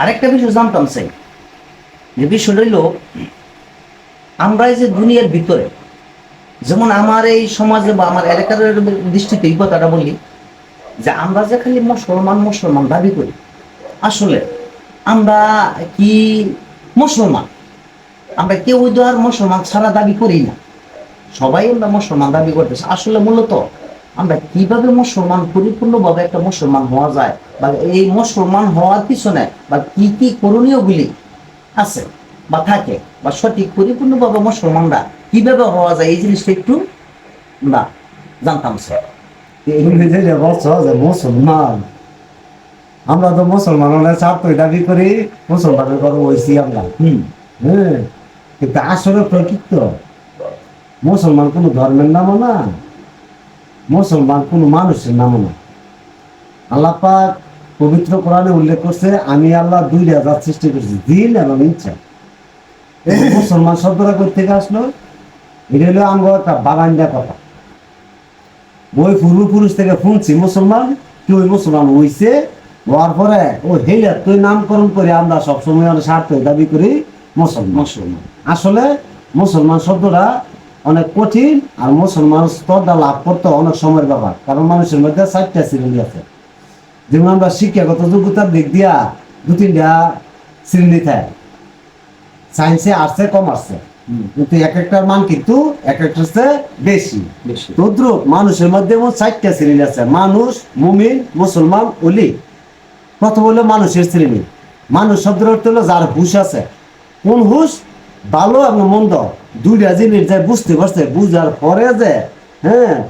আরেকটা বিষয় জানতাম চাই যে বিষয় হইল, আমরা এই যে দুনিয়ার ভিতরে, যেমন আমার এই সমাজে বা আমার এলাকার দৃষ্টিতে এই কথাটা বলি, যে আমরা যে খালি মুসলমান মুসলমান দাবি করি, আসলে আমরা কি মুসলমান? আমরা কেউ আর মুসলমান ছাড়া দাবি করি না? সবাই আমরা মুসলমান দাবি করতেছি। আসলে মূলত আমরা কীভাবে মুসলমান পরিপূর্ণভাবে একটা মুসলমান হওয়া যায়? বা এই মুসলমান হওয়ার পিছনে বা কি কি করণীয়গুলি আছে বা থাকে? বা সঠিক পরিপূর্ণভাবে মুসলমানরা কীভাবে হওয়া যায়? এই জিনিসটা একটু আমরা জানতাম স্যার। তুমি বলছো যে মুসলমান আমরা তো মুসলমান হলে ছাত্র দাবি করি মুসলমানের ঘর হয়েছি আমরা। হুম। হ্যাঁ কিন্তু আসলে প্রকৃত। মুসলমান কোনো ধর্মের নামও না। মুসলমান কোনো মানুষের নামও না। আল্লাহ পাক পবিত্র কোরআনে উল্লেখ করছে আমি আল্লাহ দুই হাজার সৃষ্টি করেছি দিন এবং ইচ্ছা মুসলমান শব্দটা কোথা থেকে আসলো? এটা হলো আমার একটা বাগানটা কথা। ওই পূর্বপুরুষ থেকে শুনছি মুসলমান? কি ওই মুসলমান হইছে? হওয়ার পরে ও হেলে তুই নামকরণ করে আমরা সবসময় স্বার্থ দাবি করি মুসলমান। মুসলমান। আসলে মুসলমান শব্দটা অনেক কঠিন আর মুসলমান স্তরটা লাভ করতে অনেক সময়ের ব্যাপার কারণ মানুষের মধ্যে চারটা শ্রেণি আছে। যেমন আমরা শিক্ষাগত যোগ্যতার দিক দিয়া দু তিনটা শ্রেণি থাকে। সায়েন্সে আর্টসে কমার্সে। কিন্তু এক একটার মান কিন্তু এক একটার চেয়ে বেশি। তদ্রুপ মানুষের মধ্যে চারটা শ্রেণি আছে মানুষ মুমিন মুসলমান অলি। প্রথম হলো মানুষের শ্রেণি। মানুষ শব্দের অর্থ হলো যার হুশ আছে। কোন হুশ? ভালো এবং মন্দ, দুইটা জিনিস যে বুঝতে পারছে, বুঝার পরে যে হ্যাঁ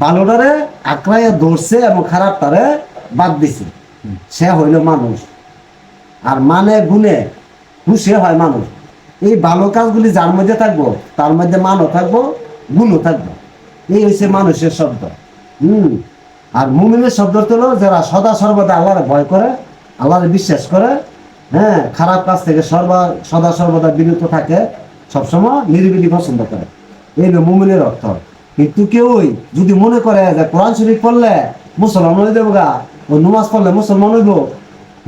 ভালোটারে আঁকড়াইয়া ধরছে এবং খারাপটারে বাদ দিছে। সে হইল মানুষ। আর মানে গুণে হুশে হয় মানুষ। এই ভালো কাজগুলি যার মধ্যে থাকব, তার মধ্যে মানও থাকব, গুণও থাকব। এই হচ্ছে মানুষের শব্দ। হুম। আর মুমিনের শব্দ হলো, যারা সদা সর্বদা আল্লাহরে ভয় করে, আল্লাহরে বিশ্বাস করে হ্যাঁ খারাপ কাজ থেকে সর্বা সদা সর্বদা বিরত থাকে সবসময় নিরিবিলি পছন্দ করে। এই হলো মুমিনের অর্থ। কিন্তু কেউই যদি মনে করে যে কোরআন শরীফ পড়লে মুসলমান হয়ে যাব গা ও নমাজ পড়লে মুসলমান হইব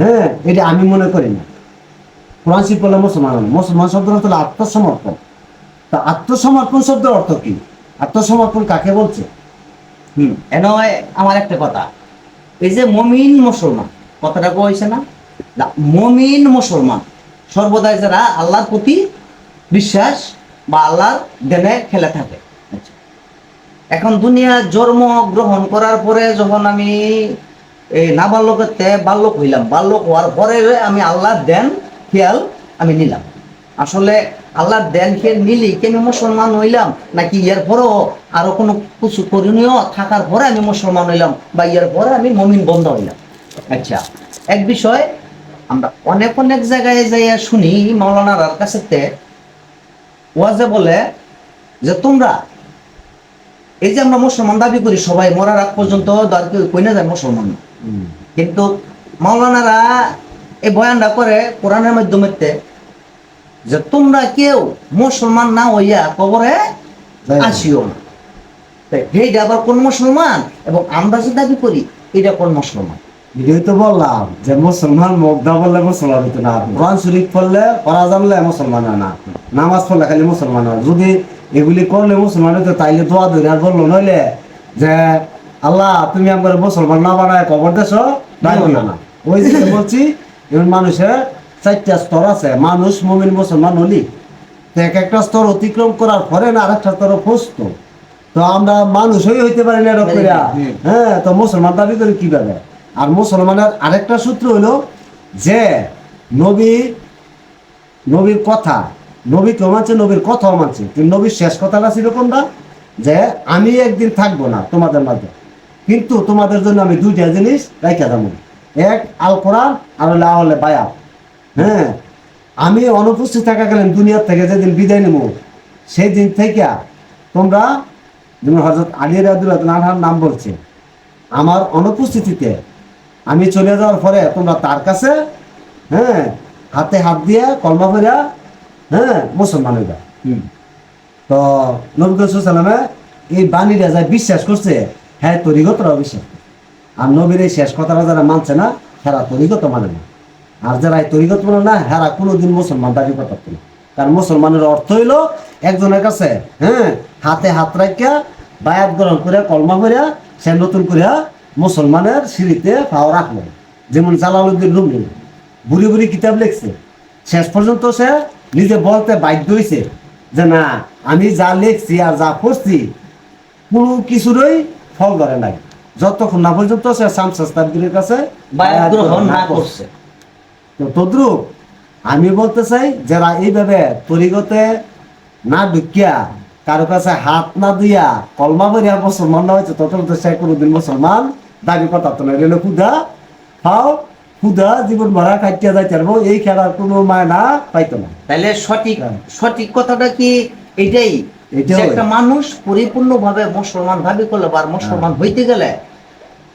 হ্যাঁ এটা আমি মনে করি না। কোরআন শরীফ পড়লে মুসলমান মুসলমান শব্দ অর্থ হলো আত্মসমর্পণ। তা আত্মসমর্পণ শব্দের অর্থ কি? আত্মসমর্পণ কাকে বলছে? হুম। এন আমার একটা কথা। এই যে মমিন মুসলমান কথাটা কইছে না, মমিন মুসলমান। সর্বদাই যারা আল্লাহর প্রতি বিশ্বাস বা আল্লাহর দেনে খেলে থাকে। আচ্ছা। এখন দুনিয়া জন্ম গ্রহণ করার পরে যখন আমি এই নাবালকতে বাল্যক হইলাম, বাল্যক হওয়ার পরে আমি আল্লাহর দেন খেয়াল আমি নিলাম। আসলে আল্লাহর দেন খেয়াল নিলি, কি আমি মুসলমান হইলাম? নাকি ইয়ার পরেও আরও কোনো কিছু করণীয় থাকার পরে আমি মুসলমান হইলাম? বা ইয়ার পরে আমি মমিন বন্ধ হইলাম? আচ্ছা এক বিষয় আমরা অনেক অনেক জায়গায় যাইয়া শুনি মাওলানার কাছে ওয়াজে বলে যে তোমরা এই যে আমরা মুসলমান দাবি করি সবাই মরার আগ পর্যন্ত কেউ কই না যায় মুসলমান। কিন্তু মাওলানারা এই বয়ানটা করে কোরআনের মাধ্যমে যে তোমরা কেউ মুসলমান না হইয়া কবরে না। আসিও না। তো এইটা আবার কোন মুসলমান? এবং আমরা যে দাবি করি এটা কোন মুসলমান? এটাই তো বললাম যে মুসলমান বললে মুসলমান না। কোরআন শরীফ পড়লে পড়া জানলে মুসলমান না। নামাজ পড়লে খালি মুসলমান হয়। যদি এগুলি করলে মুসলমান হইতো তাইলে দোয়া ধরে আর বলল নইলে যে আল্লাহ তুমি আমার মুসলমান না বানায় কবর দেশ না না। ওই যে বলছি এমন মানুষের চারটা স্তর আছে। মানুষ মমিন মুসলমান হলি তো এক একটা স্তর অতিক্রম করার পরে না আরেকটা স্তর পৌঁছত তো আমরা মানুষই হইতে পারি না এরকম হ্যাঁ তো মুসলমান দাবি করি কীভাবে? আর মুসলমানের আরেকটা সূত্র হলো যে নবী, নবীর কথা, নবী কেউ মানছে, নবীর কথাও মানছে। কিন্তু নবীর শেষ কথাটা ছিল কোনটা? যে আমি একদিন থাকব না তোমাদের মাঝে। কিন্তু তোমাদের জন্য আমি দুইটা জিনিস রাইখা যাব এক, আল কোরআন, আর হলে বায়া হ্যাঁ আমি অনুপস্থিত থাকাকালীন দুনিয়ার থেকে, যেদিন বিদায় নেব সেই দিন থেকে তোমরা যেমন হজরত আলী রাদুল্লাহ নাম বলছে, আমার অনুপস্থিতিতে আমি চলে যাওয়ার পরে তোমরা তার কাছে হ্যাঁ হাতে হাত দিয়ে কলমা করিয়া হ্যাঁ মুসলমান হইবা। তো নবী সালামে এই বাণীরা যারা বিশ্বাস করছে হ্যাঁ তরিগতরাও বিশ্বাস আর নবীর এই শেষ কথাটা যারা মানছে না তারা তরিগত মানে না। আর যারা এই তরিকত বলে না হেরা কোনোদিন মুসলমান দাবি করতে পারতো না। কারণ মুসলমানের অর্থ হইল একজনের কাছে হ্যাঁ হাতে হাত রাখিয়া বায়াত গ্রহণ করে কলমা করে সে নতুন করে মুসলমানের সিঁড়িতে পাও রাখল যেমন জালালউদ্দিন রুমি বুড়ি বুড়ি কিতাব লিখছে। শেষ পর্যন্ত সে নিজে বলতে বাধ্য হয়েছে যে না আমি যা লিখছি আর যা করছি কোনো কিছুরই ফল ধরে নাই। যতক্ষণ না পর্যন্ত সে শামসাস্তাবগিরের কাছে না করছে। করছে। তো তদ্রুপ আমি বলতে চাই যারা এইভাবে তরিগতে না ঢুকিয়া কারও কাছে হাত না দিয়া কলমা করিয়া মুসলমান না হয়েছে তত তো সে কোনোদিন মুসলমান দাবি করতে না। রেলে ক্ষুদা খাও ক্ষুদা জীবন ভরা কাটিয়া যাইতে পারব। এই খেলার কোনো মায়না পাইতো না। তাহলে সঠিক হ্যাঁ। সঠিক কথাটা কি? এটাই। এটাই। একটা মানুষ পরিপূর্ণ ভাবে মুসলমান দাবি করলে বা মুসলমান হ্যাঁ। হইতে গেলে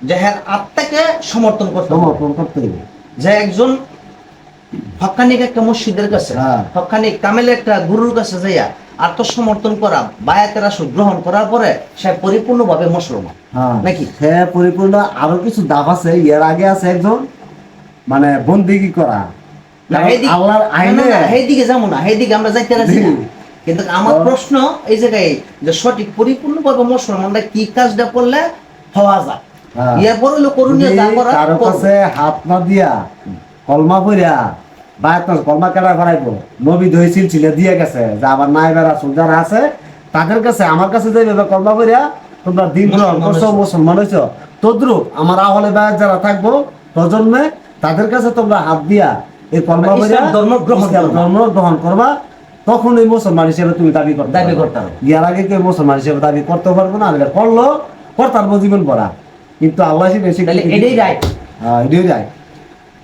যে হ্যাঁ আত্মাকে সমর্থন করতে সমর্থন করতে হবে। যে একজন হকানিক একটা মসজিদের কাছে হ্যাঁ। হকানিক একটা গুরুর কাছে যাইয়া আত্মসমর্থন করা বায়াতের গ্রহণ করার পরে সে পরিপূর্ণভাবে মুসলমান হ্যাঁ নাকি? সে পরিপূর্ণ আরও কিছু দাব আছে এর আগে আছে একজন মানে বন্দিগি করা আল্লাহর আইনে না, যাব না এইদিকে আমরা যাইতে রাজি না। কিন্তু আমার প্রশ্ন এই জায়গায় যে সঠিক পরিপূর্ণভাবে মুসলমানরা কি কাজটা করলে হওয়া যায় হ্যাঁ। এরপর হলো করণীয় যা কারও। কাছে হাত না দিয়া কলমা পড়িয়া বা কলমা কেনা করাইব নবী দই ছিল দিয়ে গেছে যে আমার নাইবেরা যারা আছে তাদের কাছে আমার কাছে যাইবে কলমা পড়িয়া তোমরা দিন গ্রহণ মুসলমান করছ মুসলমান হয়েছো। তদ্রুপ আমার আহলে বায়াত যারা থাকব প্রজন্মে তাদের কাছে তোমরা হাত দিয়া এই কলমা পড়িয়া ধর্ম গ্রহণ। ধর্ম গ্রহণ করবা তখন এই মুসলমান হিসেবে তুমি দাবি করতে দাবি পারবে। করতে ইয়ার আগে কেউ মুসলমান হিসেবে দাবি করতে পারব না আর করল করতার জীবন পড়া কিন্তু আল্লাহ বেশি তাহলে এটাই রাইট হ্যাঁ এটাই রাইট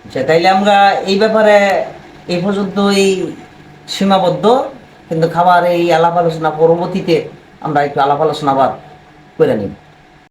আচ্ছা তাইলে আমরা এই ব্যাপারে এই পর্যন্ত এই সীমাবদ্ধ, কিন্তু খাবার এই আলাপ আলোচনা পরবর্তীতে আমরা একটু আলাপ আলোচনা আবার করে নিব।